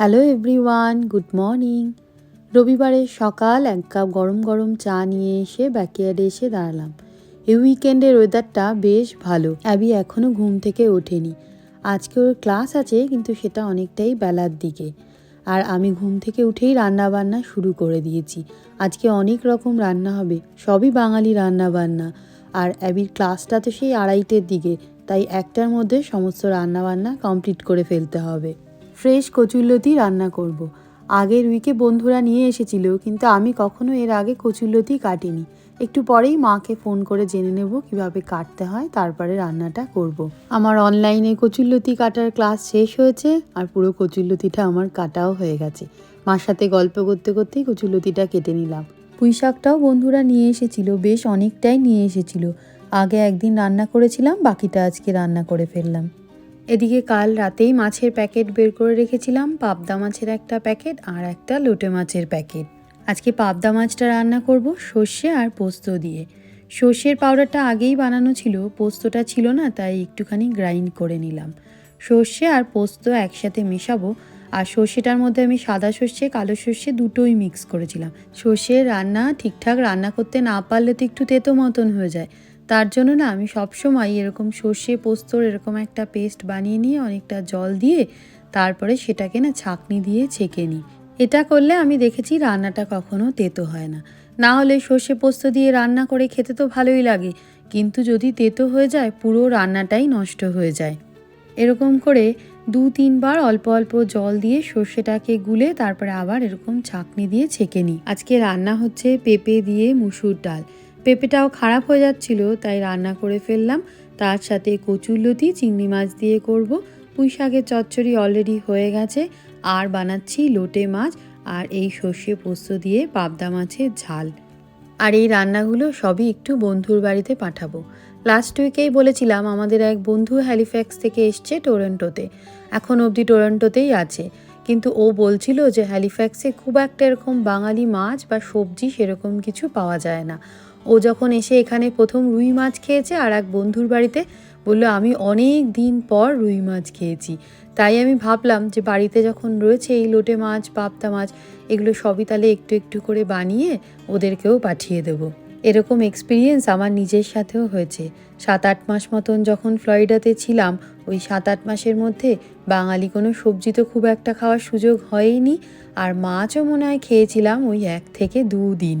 Hello everyone good morning রবিবারের সকাল, এক কাপ গরম গরম চা নিয়ে এসে ব্যাকয়ার্ডে এসে দাঁড়ালাম। এই উইকেন্ডের ওয়েদারটা বেশ ভালো। অ্যাবি এখনও ঘুম থেকে ওঠেনি। আজকে ওর ক্লাস আছে, কিন্তু সেটা অনেকটাই বেলার দিকে। আর আমি ঘুম থেকে উঠেই রান্না বান্না শুরু করে দিয়েছি। আজকে অনেক রকম রান্না হবে। সবই বাঙালি রান্না বান্না আর অ্যাবির ক্লাসটা তো সেই আড়াইটের দিকে, তাই একটার মধ্যে সমস্ত রান্না বান্না কমপ্লিট করে ফেলতে হবে। ফ্রেশ কচুরলতি রান্না করব। আগের উইকে বন্ধুরা নিয়ে এসেছিল, কিন্তু আমি কখনো এর আগে কচুরলতি কাটিনি। একটু পরেই মাকে ফোন করে জেনে নেব কীভাবে কাটতে হয়, তারপরে রান্নাটা করব। আমার অনলাইনে কচুরলতি কাটার ক্লাস শেষ হয়েছে আর পুরো কচুরলতিটা আমার কাটাও হয়ে গেছে। মার সাথে গল্প করতে করতেই কচুরলতিটা কেটে নিলাম। পুঁই শাকটাও বন্ধুরা নিয়ে এসেছিল, বেশ অনেকটাই নিয়ে এসেছিল। আগে একদিন রান্না করেছিলাম, বাকিটা আজকে রান্না করে ফেললাম। এদিকে কাল রাতেই মাছের প্যাকেট বের করে রেখেছিলাম, পাবদা মাছের একটা প্যাকেট আর একটা লোটে মাছের প্যাকেট। আজকে পাবদা মাছটা রান্না করব সর্ষে আর পোস্ত দিয়ে। সর্ষের পাউডারটা আগেই বানানো ছিল, পোস্তটা ছিল না, তাই একটুখানি গ্রাইন্ড করে নিলাম। সর্ষে আর পোস্ত একসাথে মেশাবো, আর সর্ষেটার মধ্যে আমি সাদা সর্ষে, কালো সর্ষে দুটোই মিক্স করেছিলাম। সর্ষের রান্না ঠিকঠাক রান্না করতে না পারলে তো একটু তেতো মতন হয়ে যায়। তার জন্য না আমি সবসময় এরকম সর্ষে পোস্তর এরকম একটা পেস্ট বানিয়ে নিয়ে অনেকটা জল দিয়ে তারপরে সেটাকে না ছাঁকনি দিয়ে ছেঁকে নিই। এটা করলে আমি দেখেছি রান্নাটা কখনো তেতো হয় না। না হলে সর্ষে পোস্ত দিয়ে রান্না করে খেতে তো ভালোই লাগে, কিন্তু যদি তেতো হয়ে যায়, পুরো রান্নাটাই নষ্ট হয়ে যায়। এরকম করে দু তিনবার অল্প অল্প জল দিয়ে সর্ষেটাকে গুলে তারপরে আবার এরকম ছাঁকনি দিয়ে ছেঁকে নিই। আজকে রান্না হচ্ছে পেঁপে দিয়ে মুসুর ডাল। পেঁপেটাও খারাপ হয়ে যাচ্ছিল, তাই রান্না করে ফেললাম। তার সাথে কচুরলতি চিংড়ি মাছ দিয়ে করব। পুঁই শাকের চচ্চড়ি অলরেডি হয়ে গেছে। আর বানাচ্ছি লোটে মাছ আর এই সর্ষে পোস্ত দিয়ে পাবদা মাছের ঝাল। আর এই রান্নাগুলো সবই একটু বন্ধুর বাড়িতে পাঠাবো। লাস্ট উইকেই বলেছিলাম, আমাদের এক বন্ধু হ্যালিফ্যাক্স থেকে এসছে টরেন্টোতে এখন অবধি টরেন্টোতেই আছে। কিন্তু ও বলছিল যে হ্যালিফ্যাক্সে খুব একটা এরকম বাঙালি মাছ বা সবজি সেরকম কিছু পাওয়া যায় না। ও যখন এসে এখানে প্রথম রুই মাছ খেয়েছে আর এক বন্ধুর বাড়িতে বলল, আমি অনেক দিন পর রুই মাছ খেয়েছি। তাই আমি ভাবলাম যে বাড়িতে যখন রয়েছে এই লোটে মাছ, পাবদা মাছ, এগুলো সবই তাহলে একটু একটু করে বানিয়ে ওদেরকেও পাঠিয়ে দেবো। এরকম এক্সপিরিয়েন্স আমার নিজের সাথেও হয়েছে। সাত আট মাস মতন যখন ফ্লরিডাতে ছিলাম, ওই সাত আট মাসের মধ্যে বাঙালি কোনো সবজি তো খুব একটা খাওয়ার সুযোগ হয়নি। আর মাছও মনে হয় খেয়েছিলাম ওই এক থেকে দু দিন।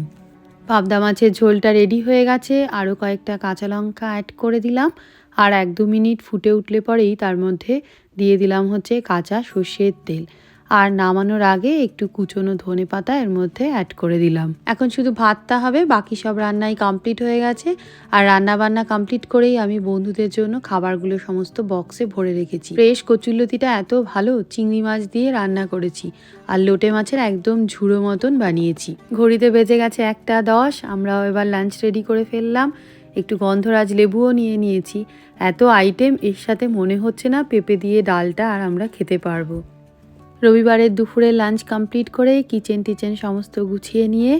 পাবদা মাছের ঝোলটা রেডি হয়ে গেছে আরও কয়েকটা কাঁচা লঙ্কা অ্যাড করে দিলাম। আর এক দু মিনিট ফুটে উঠলে পরেই তার মধ্যে দিয়ে দিলাম হচ্ছে কাঁচা সর্ষের তেল। আর নামানোর আগে একটু কুচনো ধনে পাতা এর মধ্যে অ্যাড করে দিলাম। এখন শুধু ভাতটা হবে, বাকি সব রান্নাই কমপ্লিট হয়ে গেছে। আর রান্না বান্না কমপ্লিট করেই আমি বন্ধুদের জন্য খাবারগুলো সমস্ত বক্সে ভরে রেখেছি। ফ্রেশ কচুল্লতিটা এত ভালো, চিংড়ি মাছ দিয়ে রান্না করেছি। আর লোটে মাছের একদম ঝুড়ো মতন বানিয়েছি। ঘড়িতে বেজে গেছে একটা দশ, আমরাও এবার লাঞ্চ রেডি করে ফেললাম। একটু গন্ধরাজ লেবুও নিয়ে নিয়েছি। এত আইটেম এর সাথে মনে হচ্ছে না পেঁপে দিয়ে ডালটা আর আমরা খেতে পারব। রবিবারের দুপুরে লাঞ্চ কমপ্লিট করে কিচেন টিচেন সমস্ত গুছিয়ে নিয়ে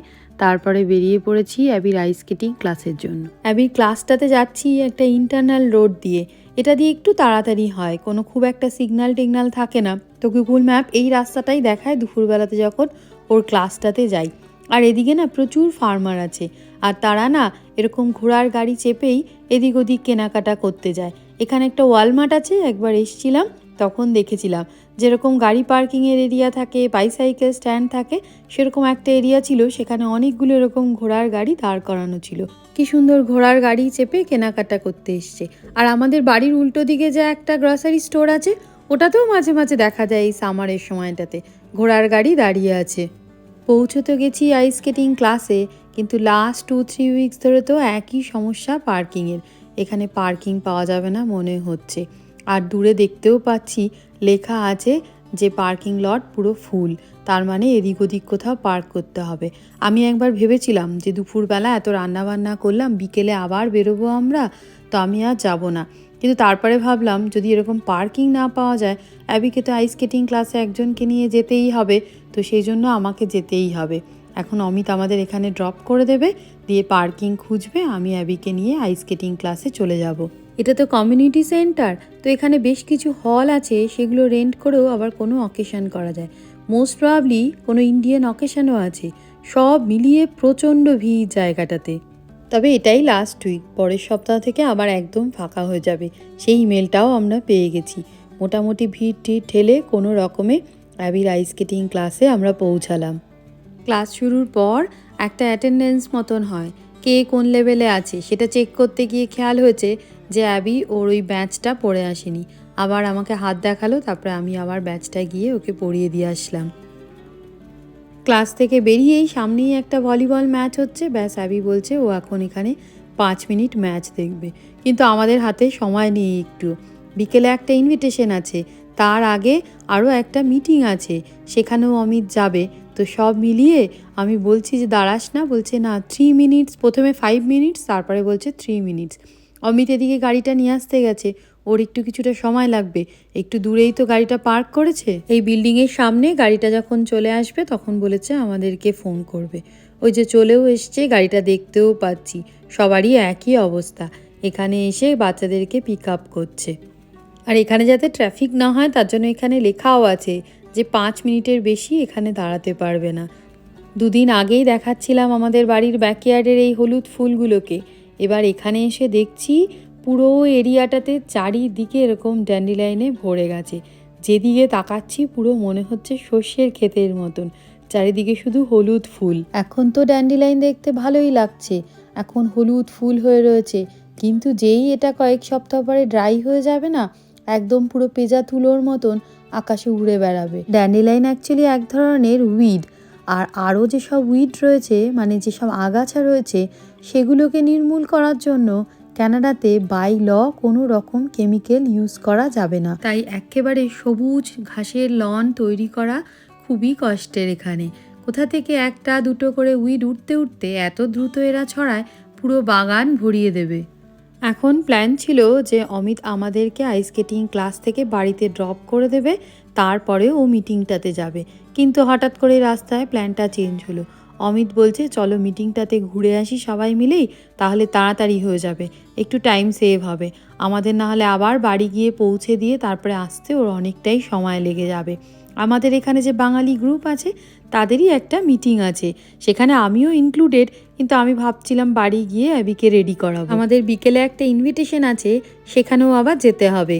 তারপরে বেরিয়ে পড়েছি অ্যাবির আইস স্কেটিং ক্লাসের জন্য। অ্যাবির ক্লাসটাতে যাচ্ছি একটা ইন্টারনাল রোড দিয়ে। এটা দিয়ে একটু তাড়াতাড়ি হয়, কোনো খুব একটা সিগন্যাল টিগনাল থাকে না। তো গুগল ম্যাপ এই রাস্তাটাই দেখায় দুপুরবেলাতে যখন ওর ক্লাসটাতে যাই। আর এদিকে না প্রচুর ফার্মার আছে, আর তারা না এরকম ঘোড়ার গাড়ি চেপেই এদিক ওদিক কেনাকাটা করতে যায়। এখানে একটা ওয়ালমার্ট আছে, একবার এসছিলাম তখন দেখেছিলাম। যেরকম গাড়ি পার্কিংয়ের এরিয়া থাকে বাইসাইকেল স্ট্যান্ড থাকে, সেরকম একটা এরিয়া ছিল। সেখানে অনেকগুলো এরকম ঘোড়ার গাড়ি দাঁড় করানো ছিল। কি সুন্দর ঘোড়ার গাড়ি চেপে কেনাকাটা করতে এসছে। আর আমাদের বাড়ির উল্টো দিকে যে একটা গ্রসারি স্টোর আছে, ওটাতেও মাঝে মাঝে দেখা যায় এই সামারের সময়টাতে। ঘোড়ার গাড়ি দাঁড়িয়ে আছে। পৌঁছতে গেছি আইস স্কেটিং ক্লাসে কিন্তু লাস্ট টু থ্রি উইকস ধরে তো একই সমস্যা পার্কিংয়ের এখানে পার্কিং পাওয়া যাবে না মনে হচ্ছে। আর দূরে দেখতেও পাচ্ছি লেখা আছে যে পার্কিং লট পুরো ফুল। তার মানে এদিক ওদিক কোথাও পার্ক করতে হবে। আমি একবার ভেবেছিলাম যে দুপুরবেলা এত রান্না বান্না করলাম, বিকেলে আবার বেরোবো আমরা, তো আমি আর যাব না। কিন্তু তারপরে ভাবলাম, যদি এরকম পার্কিং না পাওয়া যায়, অ্যাবিকে তো আইস স্কেটিং ক্লাসে একজনকে নিয়ে যেতেই হবে, তো সেই জন্য আমাকে যেতেই হবে। এখন অমিত আমাদের এখানে ড্রপ করে দেবে, দিয়ে পার্কিং খুঁজবে, আমি অ্যাবিকে নিয়ে আইস স্কেটিং ক্লাসে চলে যাব। এটা তো কমিউনিটি সেন্টার তো এখানে বেশ কিছু হল আছে, সেগুলো রেন্ট করেও আবার কোনো অকেশন করা যায়। মোস্ট প্রবাবলি কোনো ইন্ডিয়ান অকেশনও আছে, সব মিলিয়ে প্রচণ্ড ভিড় জায়গাটাতে। তবে এটাই লাস্ট উইক পরের সপ্তাহ থেকে আবার একদম ফাঁকা হয়ে যাবে, সেই ইমেলটাও আমরা পেয়ে গেছি। মোটামুটি ভিড় টিড় ঠেলে কোনো রকমে অ্যাবির আইস স্কেটিং ক্লাসে আমরা পৌঁছালাম। ক্লাস শুরুর পর একটা অ্যাটেন্ডেন্স মতন হয়, কে কোন লেভেলে আছে, সেটা চেক করতে গিয়ে খেয়াল হয়েছে যে অ্যাবি ওর ওই ব্যাচটা পড়ে আসেনি। আবার আমাকে হাত দেখাল, তারপরে আমি আবার ব্যাচটা গিয়ে ওকে পড়িয়ে দিয়ে আসলাম। ক্লাস থেকে বেরিয়েই সামনেই একটা ভলিবল ম্যাচ হচ্ছে। ব্যাস, অ্যাবি বলছে, ও এখন এখানে পাঁচ মিনিট ম্যাচ দেখবে। কিন্তু আমাদের হাতে সময় নেই একটু। বিকেলে একটা ইনভিটেশন আছে। তার আগে আরও একটা মিটিং আছে। সেখানেও অমিত যাবে। তো সব মিলিয়ে আমি বলছি যে, দাঁড়াস না। বলছে, না থ্রি মিনিটস প্রথমে ফাইভ মিনিটস তারপরে বলছে থ্রি মিনিটস অমিত এদিকে গাড়িটা নিয়ে আসতে গেছে। ওর একটু কিছুটা সময় লাগবে। একটু দূরেই তো গাড়িটা পার্ক করেছে। এই বিল্ডিংয়ের সামনে গাড়িটা যখন চলে আসবে, তখন বলেছে আমাদেরকে ফোন করবে। ওই যে চলেও এসছে, গাড়িটা দেখতেও পাচ্ছি। সবারই একই অবস্থা। এখানে এসে বাচ্চাদেরকে পিক আপ করছে। আর এখানে যাতে ট্রাফিক না হয়, তার জন্য এখানে লেখাও আছে যে পাঁচ মিনিটের বেশি এখানে দাঁড়াতে পারবে না। দুদিন আগেই দেখাচ্ছিলাম আমাদের বাড়ির ব্যাকয়ার্ডের এই হলুদ ফুলগুলোকে। এবার এখানে এসে দেখছি পুরো এরিয়াটাতে চারিদিকে এরকম ড্যান্ডিলাইনে ভরে গেছে। যেদিকে তাকাচ্ছি পুরো মনে হচ্ছে শস্যের ক্ষেতের মতন। চারিদিকে শুধু হলুদ ফুল। এখন তো ড্যান্ডিলাইন দেখতে ভালোই লাগছে। এখন হলুদ ফুল হয়ে রয়েছে। কিন্তু যেই এটা কয়েক সপ্তাহ পরে ড্রাই হয়ে যাবে না, একদম পুরো পেজা তুলোর মতন আকাশে উড়ে বেড়াবে। ড্যান্ডিলাইন অ্যাকচুয়ালি এক ধরনের উইড আর আরও যেসব উইড রয়েছে মানে যেসব আগাছা রয়েছে, সেগুলোকে নির্মূল করার জন্য ক্যানাডাতে বাই ল কোনো রকম কেমিক্যাল ইউজ করা যাবে না। তাই একেবারে সবুজ ঘাসের লন তৈরি করা খুবই কষ্টের এখানে। কোথা থেকে একটা দুটো করে উইড উঠতে উঠতে এত দ্রুত এরা ছড়ায়, পুরো বাগান ভরিয়ে দেবে। এখন প্ল্যান ছিল যে অমিত আমাদেরকে আইস স্কেটিং ক্লাস থেকে বাড়িতে ড্রপ করে দেবে। তারপরে ও মিটিংটাতে যাবে। কিন্তু হঠাৎ করে রাস্তায় প্ল্যানটা চেঞ্জ হলো। অমিত বলছে, চলো মিটিংটাতে ঘুরে আসি সবাই মিলেই, তাহলে তাড়াতাড়ি হয়ে যাবে। একটু টাইম সেভ হবে। আমাদের না হলে আবার বাড়ি গিয়ে পৌঁছে দিয়ে তারপরে আসতে ওর অনেকটাই সময় লেগে যাবে। আমাদের এখানে যে বাঙালি গ্রুপ আছে, তাদেরই একটা মিটিং আছে। সেখানে আমিও ইনক্লুডেড কিন্তু আমি ভাবছিলাম বাড়ি গিয়ে অ্যাবিকে রেডি করাবো। আমাদের বিকেলে একটা ইনভিটেশন আছে, সেখানেও আবার যেতে হবে।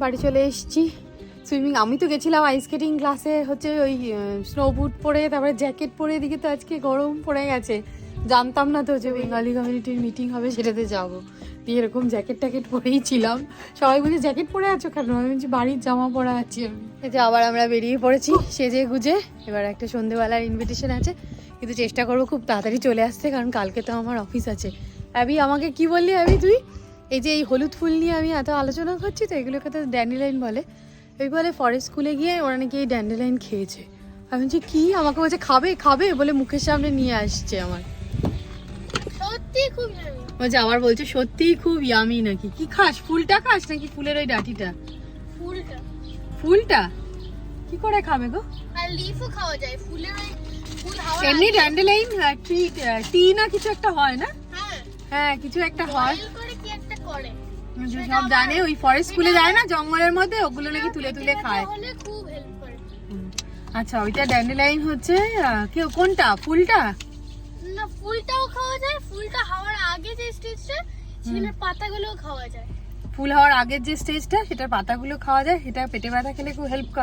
বাড়ি চলে এসেছি। সুইমিং আমি তো গেছিলাম আইস স্কেটিং ক্লাসে হচ্ছে ওই স্নো বুট পরে, তারপরে জ্যাকেট পরে, এদিকে তো আজকে গরম পড়ে গেছে। জানতাম না তো যে বেঙ্গালি কমিউনিটির মিটিং হবে, সেটাতে যাব। দিয়ে এরকম জ্যাকেট ট্যাকেট পরেই ছিলাম। সবাই বলছে জ্যাকেট পরে আছো কেন? আমি বলছি, বাড়ির জামা পরা আছি আমি। এই যে আবার আমরা বেরিয়ে পড়েছি, সেজে গুজে। এবার একটা সন্ধেবেলার ইনভিটেশন আছে, কিন্তু চেষ্টা করব খুব তাড়াতাড়ি চলে আসতে, কারণ কালকে তো আমার অফিস আছে। অ্যাবি আমাকে কি বললি অ্যাবি তুই? এই যে এই হলুদ ফুল নিয়ে আমি এত আলোচনা করছি তো এগুলোকে তো ড্যান্ডিলাইন বলে। ওই বলে ফরেস্ট স্কুলে গিয়ে ওরা নাকি এই ড্যান্ডিলাইন খেয়েছে। আমি বলছি কি? আমাকে বলছে খাবে খাবে? বলে মুখের সামনে নিয়ে আসছে আমার। সত্যি খুব বলছে আবার বলছে সত্যিই খুব ইয়ামি নাকি? কি খাস? ফুলটা খাস নাকি ফুলের ওই ডাটিটা? ফুলটা। ফুলটা? কি করে খাবে গো? আর লিফও খাওয়া যায়। ফুলের ওই ফুল হাওয়া এমনি ড্যান্ডেলাইন ট্রি টি না কিছু একটা হয় না? হ্যাঁ। হ্যাঁ কিছু একটা হয়। করে। করে সব জানে ওই ফরেস্ট স্কুলে যায় না জঙ্গলের মধ্যে ওগুলো নাকি তুলে তুলে খায়। খুব হেল্প করে। আচ্ছা ওইটা ড্যান্ডেলাইন হচ্ছে কেউ কোনটা? ফুলটা? না ফুলটাও খাওয়া যায়। ফুলটা হওয়ার আগে যে স্টেজটা সেখানে পাতাগুলোও খাওয়া যায়। ফুল হওয়ার আগের যে স্টেজটা সেটার পাতাগুলো খাওয়া যায়। সেটা পেটে ব্যথা খেলে খুব হেল্প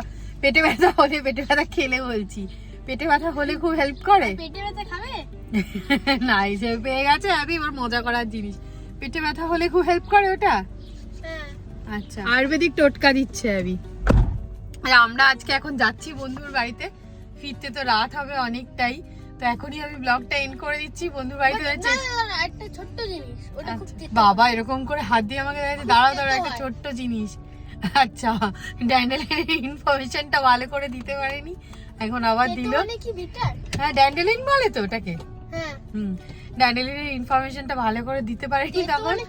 পেটে ব্যথা হলে পেটে ব্যথা খেলে বলছি। পেটে ব্যথা হলে খুব হেল্প করে? পেটে ব্যথা খাবে? না হিসেবে পেয়ে গেছে আমি এবার মজা করার জিনিস। পেটে ব্যথা হলে খুব হেল্প করে ওটা? হ্যাঁ। আচ্ছা। আয়ুর্বেদিক টোটকা দিচ্ছে আবি আর আমরা আজকে এখন যাচ্ছি বন্ধুর বাড়িতে। ফিরতে তো রাত হবে অনেকটাই। তো এখনই আমি ব্লগটা এন্ড করে দিচ্ছি বন্ধুর বাড়িতে যাচ্ছে। না, না, একটা ছোট্ট জিনিস ওটা খুব আচ্ছা, বাবা এরকম করে হাত দিয়ে আমাকে দেখাচ্ছে দাঁড়াও দাঁড়াও একটা। ছোট্ট জিনিস। আচ্ছা ড্যান্ডেলের ইনফরমেশনটা ভালো করে দিতে পারেনি। এখন আবার দিল। মানে কি বিটার হ্যাঁ ড্যান্ডেলিন বলে তো ওটাকে। হ্যাঁ। হুম। ড্যান্ডেলিনের ইনফরমেশনটা ভালো করে দিতে পারেনি তখন? মানে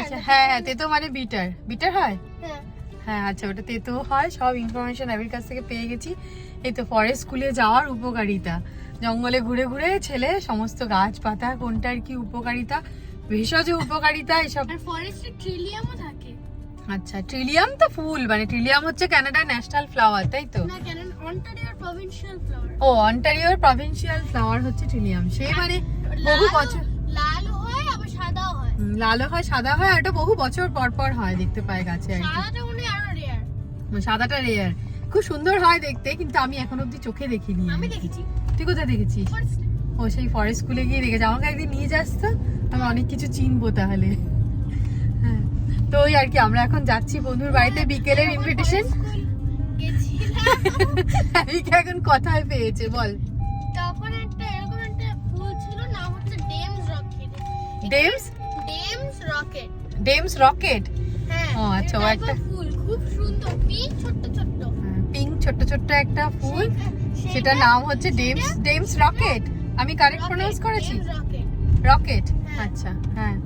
আচ্ছা, হ্যাঁ হ্যাঁ তেতো মানে বিটার বিটার হয়? হ্যাঁ। হ্যাঁ আচ্ছা ওটা তেতো হয় সব ইনফরমেশন আবির কাছ থেকে পেয়ে গেছি। এই তো ফরেস্ট স্কুলে যাওয়ার উপকারিতা। জঙ্গলে ঘুরে ঘুরে ছেলে সমস্ত গাছপাতা কোনটার কি উপকারিতা ভেষজ উপকারিতা এসব। ফরেস্টে ট্রিলিয়ামও থাকে। আচ্ছা ট্রিলিয়াম তো ফুল মানে ট্রিলিয়াম হচ্ছে কানাডার ন্যাশনাল ফ্লাওয়ার তাই তো? না অন্টারিওর প্রভিন্সিয়াল ফ্লাওয়ার ও অন্টারিওর প্রভিন্সিয়াল ফ্লাওয়ার হচ্ছে ট্রিলিয়াম সে মানে বহু বছর লাল হয় আবার সাদাও হয়। লালও হয় সাদা হয় ওটা বহু বছর পর পর হয় দেখতে পায় গাছে আর সাদাটা মনে আরও রেয়ার সাদাটা রেয়ার খুব সুন্দর হয় দেখতে কিন্তু আমি এখন অব্দি চোখে দেখিনি। আমি দেখেছি। তুই কোথায় দেখেছিস? ও সেই ফরেস্ট স্কুলে গিয়ে দেখেছি। আমাকে একদিন নিয়ে যাস তো আমি অনেক কিছু চিনবো তাহলে। হ্যাঁ তো ওই আর কি আমরা এখন যাচ্ছি বন্ধুর বাড়িতে বিকেলের ইনভিটেশন কি এখন কথায় পেয়েছে বল। ডেমস ডেমস রকেট ডেমস রকেট হ্যাঁ ও, আচ্ছা, ও একটা- ফুল খুব সুন্দর পিঙ্ক ছোট্ট ছোট্ট। পিঙ্ক ছোট্ট ছোট্ট একটা ফুল। সেটা- নাম হচ্ছে ডেমস ডেমস রকেট আমি কারেক্ট প্রোনাউন্স করেছি? রকেট হ্যাঁ। আচ্ছা হ্যাঁ।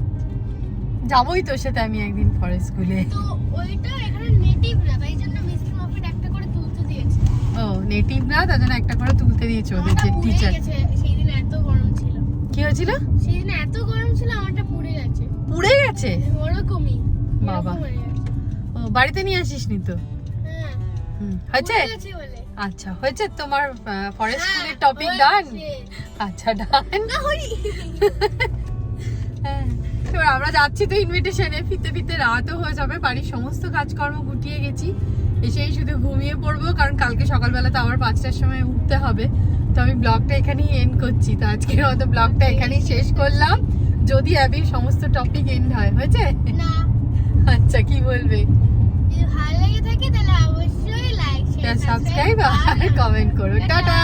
যাবোই তোর সাথে আমি একদিন ফরেস্ট স্কুলে তো ওইটা এখানে নেটিভ তাই জন্য মিস্টার মফিট একটা করে তুলতে দিয়েছে। ও নেটিভ না তার জন্য একটা করে তুলতে দিয়েছে ওদের যে টিচার গেছে সেই দিন এত গরম ছিল কি হয়েছিল সেই দিন এত গরম ছিল আমারটা পুড়ে গেছে। পুড়ে গেছে? ওরকমই বাবা। ও বাড়িতে নিয়ে আসিস নি তো? হ্যাঁ। হয়েছে? আচ্ছা হয়েছে তোমার ফরেস্ট স্কুলের টপিক ডান আচ্ছা ডান হ্যাঁ এবার আমরা যাচ্ছি তো ইনভিটেশনে ফিরতে ফিরতে রাতও হয়ে যাবে বাড়ির সমস্ত কাজকর্ম গুটিয়ে গেছি। এসেই শুধু ঘুমিয়ে পড়ব কারণ কালকে সকালবেলা তো আবার পাঁচটার সময় উঠতে হবে। তো আমি ব্লগটা এখানেই এন্ড করছি। তো আজকের মতো ব্লগটা এখানেই শেষ করলাম। যদি আমি সমস্ত টপিক এন্ড হয় হয়েছে? না। আচ্ছা কি বলবে? ভালো লাগে থাকে তাহলে অবশ্যই লাইক শেয়ার সাবস্ক্রাইব আর কমেন্ট করো। টাটা!